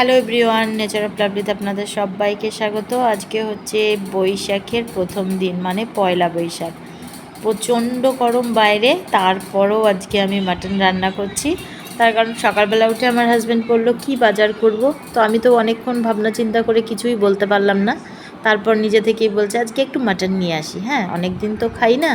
Hello everyone nature of লাভলিতে আপনাদের সবাইকে স্বাগত। আজকে হচ্ছে বৈশাখের প্রথম দিন মানে পয়লা বৈশাখ। প্রচণ্ড গরম বাইরে, তারপরও আজকে আমি মাটন রান্না করছি। তার কারণ সকালবেলা উঠে আমার হাজব্যান্ড বলল, কি বাজার করব? তো আমি তো অনেকক্ষণ ভাবনা চিন্তা করে কিছুই বলতে পারলাম না। তারপর নিজে থেকেই বলছে, আজকে একটু মাটন নিয়ে আসি। হ্যাঁ অনেক দিন তো খাই না।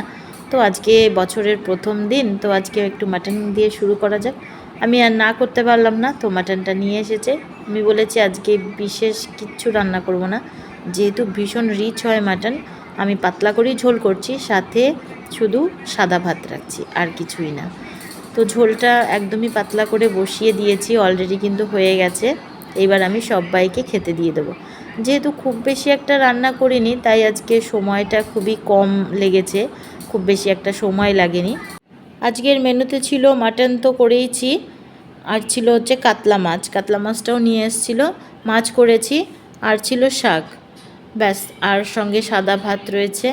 তো আজকে বছরের প্রথম দিন, তো আজকে একটু মাটন দিয়ে শুরু করা যাক। আমি আর না করতে পারলাম না, তো মাটনটা নিয়ে এসেছে। আমি বলেছি, আজকে বিশেষ কিচ্ছু রান্না করব না। যেহেতু ভীষণ রিচ হয় মাটন আমি পাতলা করেই ঝোল করছি, সাথে শুধু সাদা ভাত রাখছি, আর কিছুই না। তো ঝোলটা একদমই পাতলা করে বসিয়ে দিয়েছি অলরেডি কিন্তু হয়ে গেছে। এবার আমি সবাইকে খেতে দিয়ে দেবো। যেহেতু খুব বেশি একটা রান্না করিনি, তাই আজকে সময়টা খুবই কম লেগেছে। খুব বেশি একটা সময় লাগেনি। আজকের মেনুতে ছিল মাটন তো করেইছি। আর ছিল হচ্ছে কাতলা মাছ। কাতলা মাছটাও নিয়ে এসেছিল। মাছ করেছি, আর ছিল শাক। ব্যাস, আর সঙ্গে সাদা ভাত রয়েছে।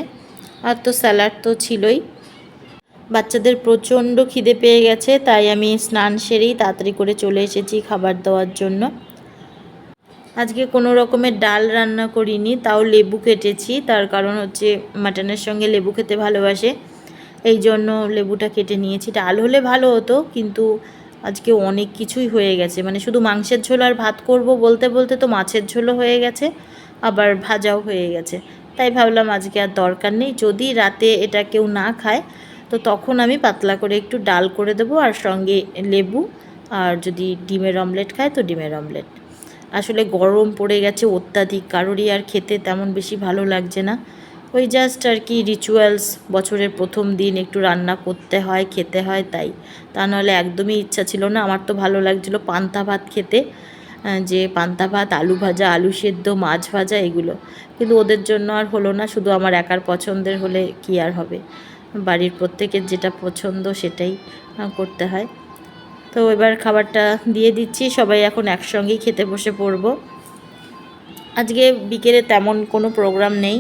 আর তো স্যালাড তো ছিলই। বাচ্চাদের প্রচণ্ড খিদে পেয়ে গেছে, তাই আমি স্নান সেরেই তাড়াতাড়ি করে চলে এসেছি খাবার দেওয়ার জন্য। আজকে কোনো রকমের ডাল রান্না করিনি, তাও লেবু কেটেছি। তার কারণ হচ্ছে মাটনের সঙ্গে লেবু খেতে ভালোবাসে। এই জন্য লেবুটা কেটে নিয়েছি। ডাল হলে ভালো হতো, কিন্তু আজকে অনেক কিছুই হয়ে গেছে। মানে শুধু মাংসের ঝোল আর ভাত করব বলতে বলতে তো মাছের ঝোলও হয়ে গেছে, আবার ভাজাও হয়ে গেছে। তাই ভাবলাম আজকে আর দরকার নেই, যদি রাতে এটা কেউ না খায়, তো তখন আমি পাতলা করে একটু ডাল করে দেবো আর সঙ্গে লেবু আর যদি ডিমের অমলেট খায় তো ডিমের অমলেট। আসলে গরম পড়ে গেছে, অত্যাধিক কারোরই আর খেতে তেমন বেশি ভালো লাগছে না। ওই জাস্ট আর কি রিচুয়ালস বছরের প্রথম দিন একটু রান্না করতে হয়, খেতে হয়, তাই। তা নাহলে একদমই ইচ্ছা ছিল না। আমার তো ভালো লাগছিল পান্তা ভাত খেতে যে পান্তা ভাত, আলু ভাজা, আলু সেদ্ধ, মাছ ভাজা, এগুলো। কিন্তু ওদের জন্য আর হলো না, শুধু আমার একার পছন্দের হলে কি আর হবে। বাড়ির প্রত্যেকের যেটা পছন্দ সেটাই করতে হয়। তো এবার খাবারটা দিয়ে দিচ্ছি, সবাই এখন একসঙ্গেই খেতে বসে পড়ব। আজকে বিকেলে তেমন কোনো প্রোগ্রাম নেই।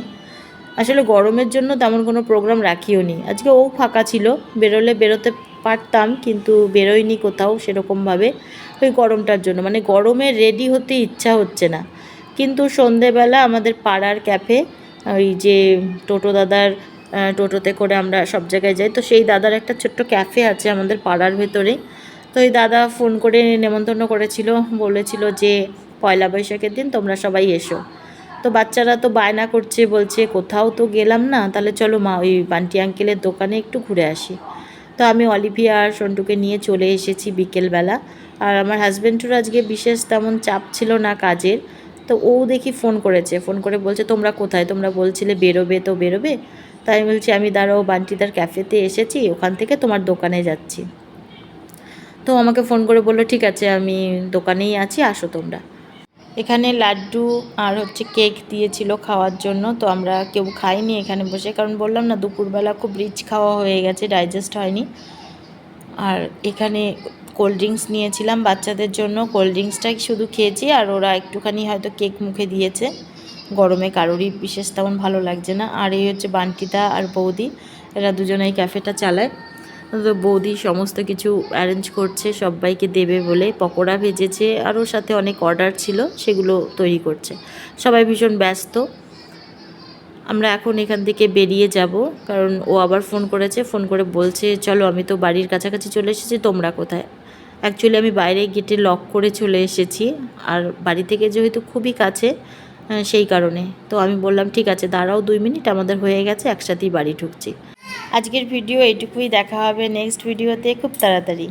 আসলে গরমের জন্য তেমন কোনো প্রোগ্রাম রাখিও নি। আজকে ও ফাঁকা ছিল, বেরোলে বেরোতে পারতাম কিন্তু বেরোয়নি কোথাও সেরকমভাবে ওই গরমটার জন্য। মানে গরমে রেডি হতে ইচ্ছা হচ্ছে না। কিন্তু সন্ধেবেলা আমাদের পাড়ার ক্যাফে ওই যে টোটো দাদার টোটোতে করে আমরা সব জায়গায় যাই। তো সেই দাদার একটা ছোট্ট ক্যাফে আছে আমাদের পাড়ার ভেতরে। তো ওই দাদা ফোন করে নেমন্তন্ন করেছিল, বলেছিল যে পয়লা বৈশাখের দিন তোমরা সবাই এসো। তো বাচ্চারা তো বায়না করছে, বলছে, কোথাও তো গেলাম না, তাহলে চলো মা, ওই বান্টি আঙ্কেলের দোকানে একটু ঘুরে আসি। তো আমি অলিভিয়া আর সন্টুকে নিয়ে চলে এসেছি বিকেলবেলা। আর আমার হাজব্যান্ডের আজকে বিশেষ তেমন চাপ ছিল না কাজের। তো ও দেখি ফোন করেছে, ফোন করে বলছে, তোমরা কোথায়? তোমরা বলছিলে বেরোবে তো বেরোবে। তাই আমি বলছি, আমি দাঁড়াও, বান্টিদার ক্যাফেতে এসেছি, ওখান থেকে তোমার দোকানে যাচ্ছি। তো আমাকে ফোন করে বলল, ঠিক আছে, আমি দোকানেই আছি, আসো তোমরা। এখানে লাড্ডু আর হচ্ছে কেক দিয়েছিল খাওয়ার জন্য, তো আমরা কেউ খাইনি এখানে বসে। কারণ বললাম না, দুপুরবেলা খুব রিচ খাওয়া হয়ে গেছে, ডাইজেস্ট হয়নি। আর এখানে কোল্ড ড্রিঙ্কস নিয়েছিলাম বাচ্চাদের জন্য। কোল্ড ড্রিঙ্কসটাই শুধু খেয়েছি আর ওরা একটুখানি হয়তো কেক মুখে দিয়েছে। গরমে কারোরই বিশেষ তেমন ভালো লাগছে না। আর এই হচ্ছে বান্টিদা আর বৌদি, এরা দুজনেই ক্যাফেটা চালায়। বৌদি সমস্ত কিছু অ্যারেঞ্জ করছে, সবাইকে দেবে বলে পকোড়া ভেজেছে, আর ওর সাথে অনেক অর্ডার ছিল, সেগুলো তৈরি করছে। সবাই ভীষণ ব্যস্ত। আমরা এখন এখান থেকে বেরিয়ে যাব, কারণ ও আবার ফোন করেছে ফোন করে বলছে, চলো, আমি তো বাড়ির কাছাকাছি চলে এসেছি, তোমরা কোথায়? অ্যাকচুয়ালি আমি বাইরে গেটে লক করে চলে এসেছি, আর বাড়ি থেকে যেহেতু খুবই কাছে সেই কারণে। তো আমি বললাম, ঠিক আছে, দাঁড়াও দুই মিনিট, আমাদের হয়ে গেছে, একসাথেই বাড়ি ঢুকছি। আজকের ভিডিও এইটুকুই দেখা হবে নেক্সট ভিডিওতে খুব তাড়াতাড়ি।